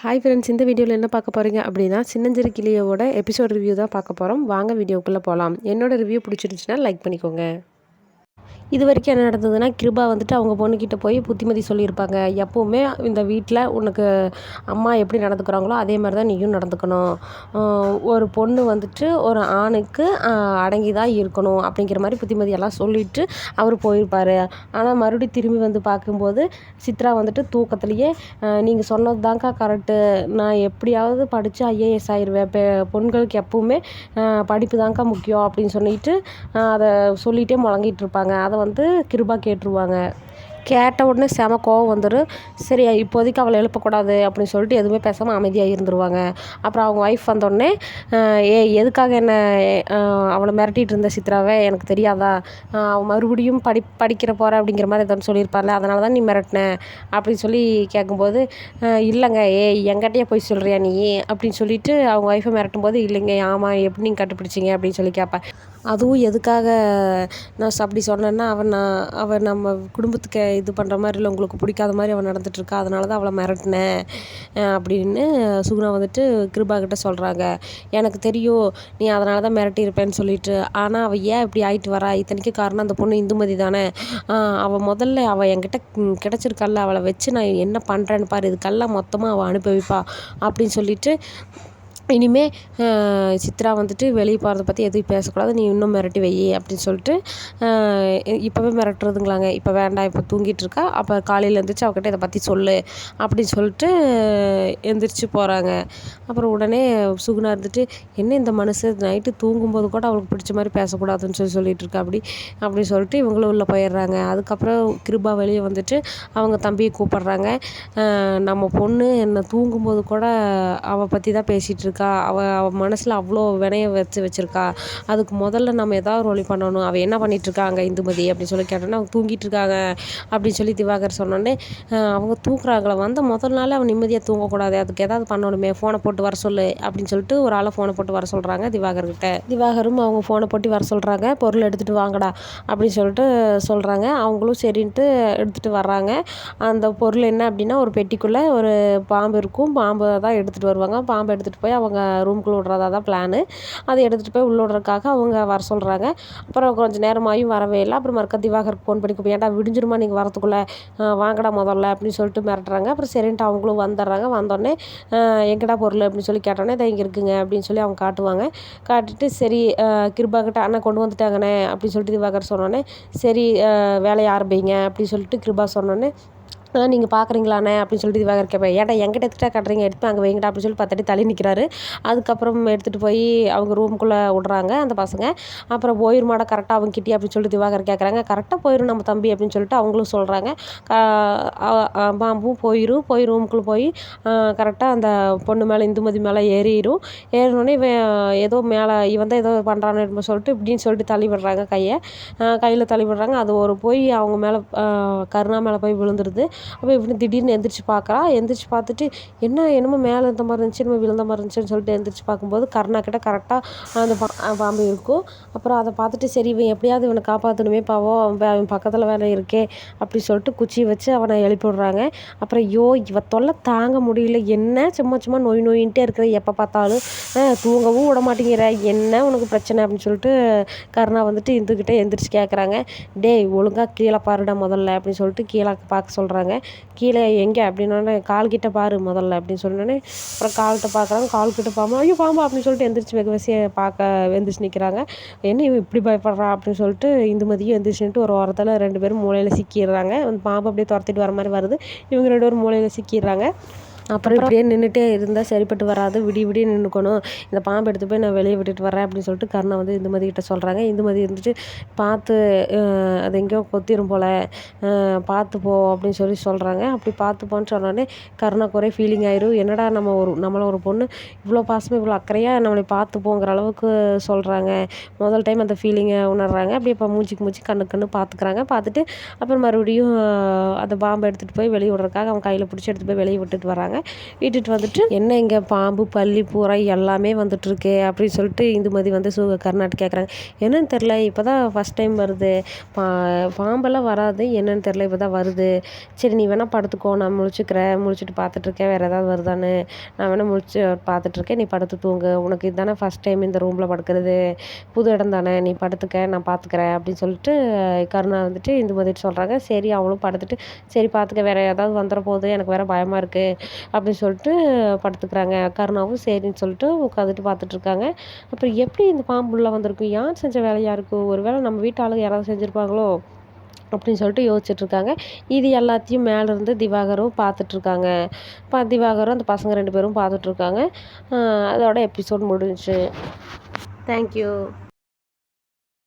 Hi friends இந்த வீடியோவில் என்ன பார்க்க போகிறீங்க அப்படின்னா சின்னஞ்சிறு கிளியோட எபிசோட் ரிவ்யூ தான் பார்க்க போகிறோம் வாங்க வீடியோக்குள்ளே போகலாம் என்னோட ரிவ்யூ பிடிச்சிருந்துச்சுன்னா லைக் பண்ணிக்கோங்க. இது வரைக்கும் என்ன நடந்ததுன்னா கிருபா வந்துட்டு அவங்க பொண்ணுக்கிட்ட போய் புத்திமதி சொல்லியிருப்பாங்க. எப்போவுமே இந்த வீட்டில் உனக்கு அம்மா எப்படி நடந்துக்கிறாங்களோ அதே மாதிரி தான் நீயும் நடந்துக்கணும். ஒரு பொண்ணு வந்துட்டு ஒரு ஆணுக்கு அடங்கி தான் இருக்கணும் அப்படிங்கிற மாதிரி புத்திமதி எல்லாம் சொல்லிட்டு அவர் போயிருப்பார். ஆனால் மறுபடியும் திரும்பி வந்து பார்க்கும்போது சித்ரா வந்துட்டு தூக்கத்துலேயே நீங்கள் சொன்னது தாங்க்கா கரெக்டு நான் எப்படியாவது படித்து ஐஏஎஸ் ஆயிடுவேன் இப்போ பொண்களுக்கு எப்போவுமே படிப்பு தாங்க்கா முக்கியம் அப்படின்னு சொல்லிட்டு அதை சொல்லிகிட்டே முழங்கிட்டு இருப்பாங்க. அதை வந்து கிருபா கேட்டுருவாங்க. கேட்ட உடனே செம கோவம் வந்துடும் சரி இப்போதைக்கு அவளை எழுப்பக்கூடாது அப்படின்னு சொல்லிட்டு எதுவுமே பேசாமல் அமைதியாக இருந்துருவாங்க. அப்புறம் அவங்க ஒய்ஃப் வந்தோடனே ஏ எதுக்காக என்ன அவளை மிரட்டிகிட்டு இருந்த சித்ராவை? எனக்கு தெரியாதா? அவன் மறுபடியும் படி படிக்கிற போகிற அப்படிங்கிற மாதிரி எதாவது சொல்லியிருப்பார்ல அதனால தான் நீ மிரட்டின. அப்படின்னு சொல்லி கேட்கும்போது இல்லைங்க. ஏ எங்கிட்டயே போய் சொல்கிறியா நீ? அப்படின்னு சொல்லிட்டு அவங்க ஒய்ஃபை மிரட்டும் போது இல்லைங்க. ஆமாம் எப்படி நீங்கள் கண்டுபிடிச்சிங்க? அப்படின்னு சொல்லி கேட்பேன் அதுவும் எதுக்காக நான் அப்படி சொன்னேன்னா அவன் நான் அவன் நம்ம குடும்பத்துக்கு இது பண்ணுற மாதிரி இல்லை உங்களுக்கு பிடிக்காத மாதிரி அவள் நடந்துகிட்ருக்கா அதனால தான் அவளை மிரட்டினேன் அப்படின்னு சுகுணா வந்துட்டு கிருபா கிட்ட சொல்கிறாங்க எனக்கு தெரியும் நீ அதனால தான் மிரட்டியிருப்பேன்னு சொல்லிட்டு ஆனால் அவள் ஏன் இப்படி ஆகிட்டு வரா? இத்தனைக்கு காரணம் அந்த பொண்ணு இந்துமதி தானே. அவள் முதல்ல அவள் என்கிட்ட கிடச்சிருக்கல்ல அவளை வச்சு நான் என்ன பண்ணுறேன்னு பாரு இதுக்கெல்லாம் மொத்தமாக அவள் அனுப்பி வைப்பா அப்படின்னு சொல்லிட்டு இனிமேல் சித்ரா வந்துட்டு வெளியே போகிறத பற்றி எதுவும் பேசக்கூடாது. நீ இன்னும் மிரட்டி வை அப்படின்னு சொல்லிட்டு இப்போவே மிரட்டுறதுங்களாங்க. இப்போ வேண்டாம் இப்போ தூங்கிட்டுருக்கா அப்போ காலையில் எழுந்திரிச்சு அவகிட்ட இதை பற்றி சொல்லு அப்படின்னு சொல்லிட்டு எந்திரிச்சு போகிறாங்க அப்புறம் உடனே சுகுணா இருந்துட்டு என்ன இந்த மனுஷன் நைட்டு தூங்கும்போது கூட அவளுக்கு பிடிச்ச மாதிரி பேசக்கூடாதுன்னு சொல்லி சொல்லிட்டு இருக்கா அப்படி? அப்படின்னு சொல்லிட்டு இவங்களும் உள்ளே போயிடுறாங்க. அதுக்கப்புறம் கிருபா வெளியே வந்துட்டு அவங்க தம்பியை கூப்பிட்றாங்க. நம்ம பொண்ணு என்னை தூங்கும்போது கூட அவள் பற்றி தான் பேசிகிட்டு இருக்கு. அவள் அவள் மனசில் அவ்வளோ வினைய வச்சு வச்சுருக்கா. அதுக்கு முதல்ல நம்ம ஏதாவது ஒரு வழி பண்ணணும். அவள் என்ன பண்ணிகிட்ருக்காங்க இந்துமதி அப்படின்னு சொல்லி கேட்டோன்னா அவங்க தூங்கிட்டு இருக்காங்க அப்படின்னு சொல்லி திவாகர் சொன்னோடனே அவங்க தூக்குறாங்களே வந்த முதல் நாள் அவன் நிம்மதியாக தூங்கக்கூடாது அதுக்கு ஏதாவது பண்ணணுமே ஃபோனை போட்டு வர சொல்லு அப்படின்னு சொல்லிட்டு ஒரு ஆளை ஃபோனை போட்டு வர சொல்கிறாங்க திவாகர்கிட்ட திவாகரும் அவங்க ஃபோனை போட்டு வர சொல்கிறாங்க பொருள் எடுத்துகிட்டு வாங்கடா அப்படின்னு சொல்லிட்டு சொல்கிறாங்க அவங்களும் சரின்ட்டு எடுத்துகிட்டு வர்றாங்க. அந்த பொருள் என்ன அப்படின்னா ஒரு பெட்டிக்குள்ளே ஒரு பாம்பு இருக்கும். பாம்பை தான் எடுத்துகிட்டு வருவாங்க. பாம்பை எடுத்துகிட்டு போய் அவங்க ரூம்குள்ளே விடுறதா தான் பிளானு அதை எடுத்துகிட்டு போய் உள்ளே விட்றதுக்காக அவங்க வர சொல்கிறாங்க அப்புறம் கொஞ்சம் நேரமாயும் வரவே இல்லை. அப்புறம் மறுக்க திவாகருக்கு ஃபோன் பண்ணி ஏன்டா விடிஞ்சிருமா நீங்கள் வரத்துக்குள்ளே? வாங்கடா முதல்ல அப்படின்னு சொல்லிட்டு மிரட்டுறாங்க. அப்புறம் சரின்ட்டு அவங்களும் வந்துடுறாங்க. வந்தோடனே எங்கடா பொருள்? அப்படின்னு சொல்லி கேட்டோன்னே இதை இங்கே இருக்குங்க அப்படின்னு சொல்லி அவங்க காட்டுவாங்க. காட்டிட்டு சரி கிருபாகிட்ட அண்ணா கொண்டு வந்துட்டாங்கண்ணே அப்படின்னு சொல்லிட்டு திவாகர் சொன்னோன்னே சரி வேலையை ஆரம்பிங்க அப்படின்னு சொல்லிட்டு கிருபா சொன்னோன்னே நீங்கள் பார்க்குறீங்களாண்ணே அப்படின்னு சொல்லிட்டு திவாகர் கேட்பேன் ஏன்டா எங்கிட்ட எடுத்துகிட்டா கட்டுறீங்க? எடுத்து அங்கே வைங்கடா அப்படின்னு சொல்லி பத்தடி தள்ளி நிற்கிறாரு அதுக்கப்புறம் எடுத்துகிட்டு போய் அவங்க ரூமுக்குள்ளே விட்றாங்க அந்த பசங்க. அப்புறம் போயிருமாடா கரெக்டாக அவங்க கிட்டி அப்படின்னு சொல்லிட்டு திவாகர் கேட்குறாங்க கரெக்டாக போயிடும் நம்ம தம்பி அப்படின்னு சொல்லிட்டு அவங்களும் சொல்கிறாங்க பாம்பும் போயிடும் போய் ரூமுக்குள்ளே போய் கரெக்டாக அந்த பொண்ணு மேலே இந்துமதி மேலே ஏறிடும் ஏறினோடனே இவன் ஏதோ மேலே இவன் தான் ஏதோ பண்ணுறான்னு சொல்லிட்டு இப்படின்னு சொல்லிட்டு தள்ளி விடுறாங்க கையை. கையில் தள்ளி விடுறாங்க. அது ஒரு போய் அவங்க மேலே கருணா மேலே போய் விழுந்துருது. அப்போ இப்படி திடீர்னு எந்திரிச்சு பார்க்குறா எந்திரிச்சு பார்த்துட்டு என்ன என்னமோ மேலே இருந்த மாதிரி இருந்துச்சு என்னமோ விழுந்த மாதிரி இருந்துச்சுன்னு சொல்லிட்டு எந்திரிச்சு பார்க்கும்போது கருணா கிட்ட கரெக்டாக அந்த பாம்பு இருக்கும். அப்புறம் அதை பார்த்துட்டு சரி இவன் எப்படியாவது இவனை காப்பாற்றணுமே பாவம் அவன் பக்கத்தில் வேலை இருக்கே அப்படி சொல்லிட்டு குச்சி வச்சு அவனை எழுப்பி விட்றாங்க. அப்புறம் ஐயோ இவ தொல்லை தாங்க முடியல. என்ன? சும்மா சும்மா நோய் நோயின்ட்டே இருக்கிற எப்போ பார்த்தாலும் தூங்கவும் விட மாட்டேங்கிற. என்ன உனக்கு பிரச்சனை? அப்படின்னு சொல்லிட்டு கருணா வந்துட்டு இந்துக்கிட்டே எந்திரிச்சு கேட்குறாங்க டேய் ஒழுங்காக கீழே பாருடா முதல்ல அப்படின்னு சொல்லிட்டு கீழே பார்க்க சொல்கிறாங்க கீழே எங்கே அப்படின்னோடனே கால்கிட்ட பாரு முதல்ல அப்படின்னு சொன்னோடனே அப்புறம் கால்கிட்ட பார்க்குறாங்க. கால்கிட்ட பாம்பு ஐயோ பாம்பு அப்படின்னு சொல்லிட்டு எந்திரிச்சு வெகு வசியை பார்க்க எந்திரிச்சு நிற்கிறாங்க என்ன இவன் இப்படி பயப்படுறா அப்படின்னு சொல்லிட்டு இந்துமதியும் எந்திரிச்சுட்டு ஒரு ஓரத்தில் ரெண்டு பேரும் மூலையில் சிக்கிடுறாங்க. அந்த பாம்பு அப்படியே துரத்திட்டு வர மாதிரி வருது. இவங்க ரெண்டு பேரும் மூலையில் சிக்கிடுறாங்க. அப்புறம் இப்படியே நின்றுட்டே இருந்தால் சரிப்பட்டு வராது. விடிய விடிய நின்றுக்கணும் இந்த பாம்பு எடுத்து போய் நான் வெளியே விட்டுட்டு வரேன் அப்படின்னு சொல்லிட்டு கருணை வந்து இந்துமதி கிட்ட சொல்கிறாங்க இந்துமதி இருந்துட்டு பார்த்து அது எங்கேயோ கொத்திரும் போல் பார்த்து போ அப்படின்னு சொல்லி சொல்கிறாங்க அப்படி பார்த்து போன்னு சொன்னோடனே கருணை குறை ஃபீலிங் ஆயிரும். என்னடா நம்ம ஒரு நம்மளை ஒரு பொண்ணு இவ்வளோ பாசமாக இவ்வளோ அக்கறையாக நம்மளை பார்த்து போங்கிற அளவுக்கு சொல்கிறாங்க முதல் டைம் அந்த ஃபீலிங்கை உணர்றாங்க. அப்படி இப்போ மூச்சுக்கு மூச்சு கண்ணு கண்ணு பார்த்துக்குறாங்க. பார்த்துட்டு அப்புறம் மறுபடியும் அந்த பாம்பை எடுத்துகிட்டு போய் வெளியே விட்றதுக்காக அவங்க கையில் பிடிச்சி எடுத்துகிட்டு போய் வெளியே விட்டுட்டு வராங்க. விட்டுறாங்க விட்டுட்டு வந்துட்டு என்ன இங்கே பாம்பு பள்ளி பூரா எல்லாமே வந்துட்டுருக்கு அப்படின்னு சொல்லிட்டு இந்துமதி வந்து சு கர்நாடக கேட்குறாங்க என்னன்னு தெரில இப்போ தான் ஃபஸ்ட் டைம் வருது. பா பாம்பெல்லாம் வராது. என்னன்னு தெரில இப்போ தான் வருது. சரி நீ வேணால் படுத்துக்கோ. நான் முழிச்சுக்கிறேன். முழிச்சிட்டு பார்த்துட்ருக்கேன் வேறு ஏதாவது வருதான்னு. நான் வேணால் முழிச்சு பார்த்துட்ருக்கேன் நீ படுத்து தூங்கு. உனக்கு இதுதானே ஃபஸ்ட் டைம் இந்த ரூமில் படுக்கிறது. புது இடம் தானே. நீ படுத்துக்க. நான் பார்த்துக்கிறேன் அப்படின்னு சொல்லிட்டு கருணா வந்துட்டு இந்துமதிட்டு சொல்கிறாங்க சரி அவளும் படுத்துட்டு சரி பார்த்துக்க. வேறு ஏதாவது வந்துட போகுது. எனக்கு வேறு பயமாக இருக்குது அப்படின்னு சொல்லிட்டு படுத்துக்கிறாங்க. கருணாவும் சரின்னு சொல்லிட்டு உட்காந்துட்டு பார்த்துட்ருக்காங்க. அப்புறம் எப்படி இந்த பாம்புள்ள வந்திருக்கும்? யார் செஞ்ச வேலையாக இருக்கும் ஒரு வேளை நம்ம வீட்டு ஆளுங்க யாராவது செஞ்சுருப்பாங்களோ? அப்படின்னு சொல்லிட்டு யோசிச்சுட்ருக்காங்க. இது எல்லாத்தையும் மேலேருந்து திவாகரும் பார்த்துட்ருக்காங்க. பா திவாகரும் அந்த பசங்க ரெண்டு பேரும் பார்த்துட்ருக்காங்க. அதோட எபிசோட் முடிஞ்சுச்சு. தேங்க்யூ